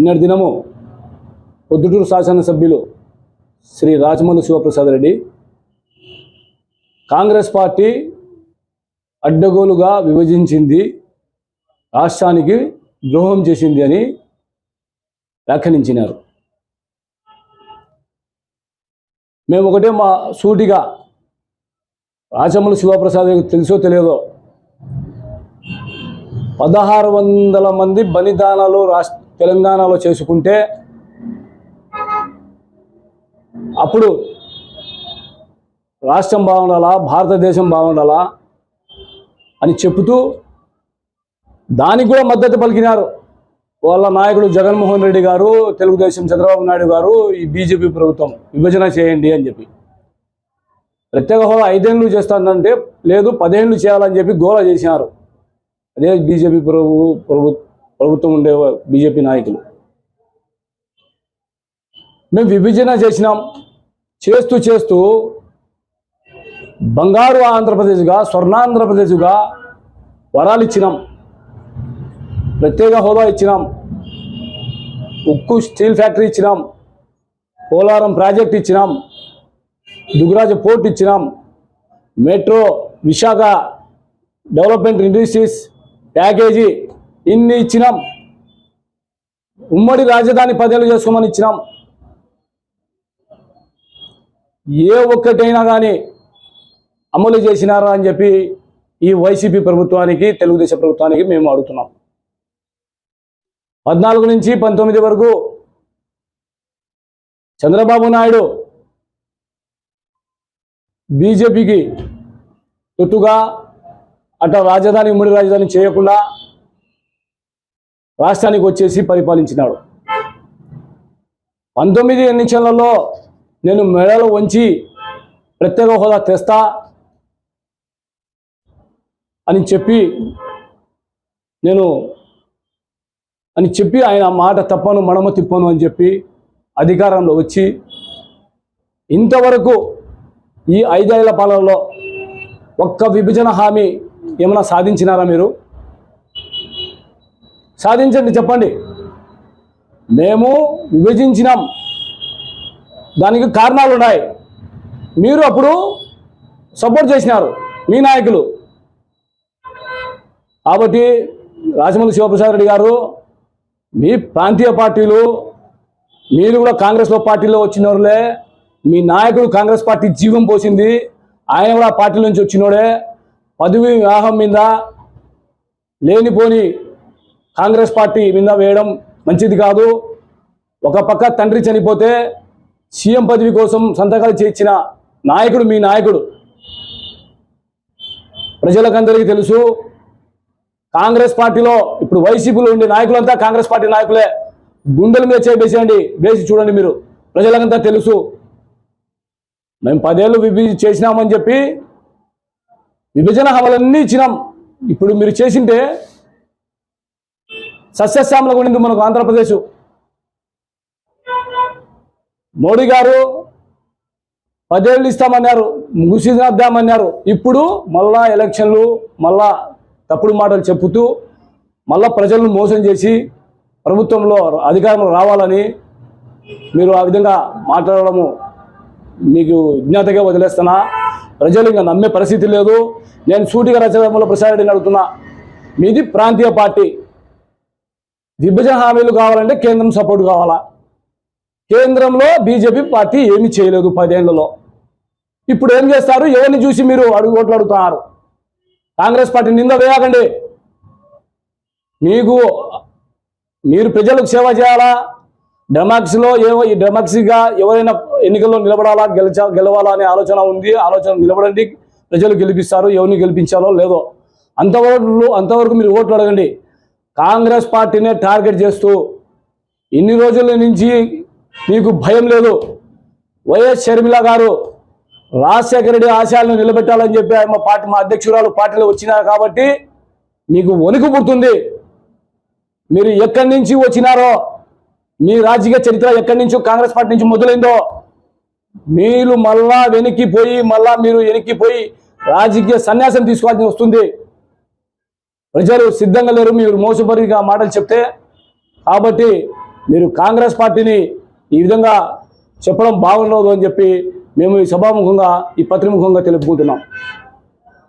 నిన్నటి దినము పొద్దుటూరు శాసనసభ్యులు శ్రీ రాజమౌళి శివప్రసాద్ రెడ్డి కాంగ్రెస్ పార్టీ అడ్డగోలుగా విభజించింది రాష్ట్రానికి ద్రోహం చేసింది అని వ్యాఖ్యానించినారు. మేము ఒకటే మా సూటిగా రాజమౌళి శివప్రసాద్ తెలుసో తెలియదో పదహారు వందల మంది బలిదానాలు రాష్ట్ర తెలంగాణలో చేసుకుంటే అప్పుడు రాష్ట్రం బాగుండాలా భారతదేశం బాగుండాలా అని చెబుతూ దానికి కూడా మద్దతు పలికినారు. వాళ్ళ నాయకుడు జగన్మోహన్ రెడ్డి గారు తెలుగుదేశం చంద్రబాబు నాయుడు గారు ఈ బీజేపీ ప్రభుత్వం విభజన చేయండి అని చెప్పి. ప్రత్యేక హోదా ఐదేళ్ళు చేస్తానంటే లేదు పదేళ్ళు చేయాలని చెప్పి గోల చేసినారు. అదే బీజేపీ ప్రభు ప్రభు ప్రభుత్వం ఉండే బీజేపీ నాయకులు. మేము విభజన చేసినాం. చేస్తూ చేస్తూ బంగారు ఆంధ్రప్రదేశ్గా స్వర్ణాంధ్రప్రదేశ్గా వరాలు ఇచ్చినాం. ప్రత్యేక హోదా ఇచ్చినాం. ఉక్కు స్టీల్ ఫ్యాక్టరీ ఇచ్చినాం. పోలారం ప్రాజెక్ట్ ఇచ్చినాం. దుగ్గరాజ పోర్ట్ ఇచ్చినాం. Metro Visakha development industries package ఇన్ని ఇచ్చినాం. ఉమ్మడి రాజధాని పదేళ్ళు చేసుకోమని ఇచ్చినాం. ఏ ఒక్కటైనా కానీ అమలు చేసినారా అని చెప్పి ఈ వైసీపీ ప్రభుత్వానికి తెలుగుదేశం ప్రభుత్వానికి మేము అడుగుతున్నాం. పద్నాలుగు నుంచి పంతొమ్మిది వరకు చంద్రబాబు నాయుడు బీజేపీకి తొత్తుగా అట్లా రాజధాని ఉమ్మడి రాజధాని చేయకుండా రాష్ట్రానికి వచ్చేసి పరిపాలించినాడు. పంతొమ్మిది ఎన్నికలలో నేను మెడలు వంచి ప్రత్యేక హోదా తెస్తా అని చెప్పి నేను అని చెప్పి ఆయన మాట తప్పను మడమ తిప్పను అని చెప్పి అధికారంలో వచ్చి ఇంతవరకు ఈ ఐదేళ్ళ పాలనలో ఒక్క విభజన హామీ ఏమైనా సాధించినారా మీరు? సాధించండి చెప్పండి. మేము విభజించినాం. దానికి కారణాలు ఉన్నాయి మీరు అప్పుడు సపోర్ట్ చేసినారు మీ నాయకులు. కాబట్టి రాజమౌళి శివప్రసాద్ రెడ్డి గారు మీ ప్రాంతీయ పార్టీలు మీరు కూడా కాంగ్రెస్లో పార్టీలో వచ్చినోళ్ళే మీ నాయకుడు కాంగ్రెస్ పార్టీ జీవం పోసింది ఆయన కూడా పార్టీ నుంచి వచ్చినోడే. పదవి వివాహం మీద లేనిపోని కాంగ్రెస్ పార్టీ మీద వేయడం మంచిది కాదు. ఒక పక్క తండ్రి చనిపోతే సీఎం పదవి కోసం సంతకాలు చేర్చిన నాయకుడు మీ నాయకుడు. ప్రజలకందరికీ తెలుసు కాంగ్రెస్ పార్టీలో ఇప్పుడు వైసీపీలో ఉండే నాయకులంతా కాంగ్రెస్ పార్టీ నాయకులే. గుండెల మీద చేసేయండి వేసి చూడండి మీరు. ప్రజలకంతా తెలుసు. మేము పదేళ్ళు విభజన చేసినామని చెప్పి విభజన హవలన్నీ ఇచ్చినాం. ఇప్పుడు మీరు చేసింటే సస్యశ్యామలకు ఉండింది మనకు ఆంధ్రప్రదేశ్. మోడీ గారు పదేళ్ళు ఇస్తామన్నారు ముగిసిద్దామన్నారు ఇప్పుడు మళ్ళా ఎలక్షన్లు మళ్ళా తప్పుడు మాటలు చెప్పుతూ మళ్ళా ప్రజలను మోసం చేసి ప్రభుత్వంలో అధికారంలో రావాలని మీరు ఆ విధంగా మాట్లాడడము మీకు విజ్ఞాతగా వదిలేస్తున్నా. ప్రజలు ఇంకా నమ్మే పరిస్థితి లేదు. నేను సూటిగా రచనలో ప్రసారెడ్డిని అడుగుతున్నా. మీది ప్రాంతీయ పార్టీ. విభజన హామీలు కావాలంటే కేంద్రం సపోర్ట్ కావాలా? కేంద్రంలో బీజేపీ పార్టీ ఏమి చేయలేదు పదేళ్ళలో. ఇప్పుడు ఏం చేస్తారు? ఎవరిని చూసి మీరు అడుగు ఓట్లు అడుగుతున్నారు? కాంగ్రెస్ పార్టీ నింద వేయకండి. మీకు మీరు ప్రజలకు సేవ చేయాలా? డెమాక్సీలో ఏవో ఈ డెమాక్సీగా ఎవరైనా ఎన్నికల్లో నిలబడాలా? గెలిచా గెలవాలా అనే ఆలోచన ఉంది. ఆలోచన నిలబడండి. ప్రజలు గెలిపిస్తారు. ఎవరిని గెలిపించాలో లేదో. అంతవరకు అంతవరకు మీరు ఓట్లు అడగండి. కాంగ్రెస్ పార్టీనే టార్గెట్ చేస్తూ ఇన్ని రోజుల నుంచి మీకు భయం లేదు. వైఎస్ షర్మిల గారు రాజశేఖర రెడ్డి ఆశయాలను నిలబెట్టాలని చెప్పి ఆయన మా పార్టీ మా అధ్యక్షురాలు పార్టీలో వచ్చినారు కాబట్టి మీకు వణుకు పుడుతుంది. మీరు ఎక్కడి నుంచి వచ్చినారో మీ రాజకీయ చరిత్ర ఎక్కడి నుంచో కాంగ్రెస్ పార్టీ నుంచి మొదలైందో మీరు మళ్ళా వెనక్కిపోయి మళ్ళా మీరు వెనక్కిపోయి రాజకీయ సన్యాసం తీసుకోవాల్సి వస్తుంది. ప్రజలు సిద్ధంగా లేరు. మీరు మోసపరిగా మాటలు చెప్తే కాబట్టి మీరు కాంగ్రెస్ పార్టీని ఈ విధంగా చెప్పడం బాగుండదు అని చెప్పి మేము ఈ సభాముఖంగా ఈ పత్రిముఖంగా తెలుపుకుంటున్నాం.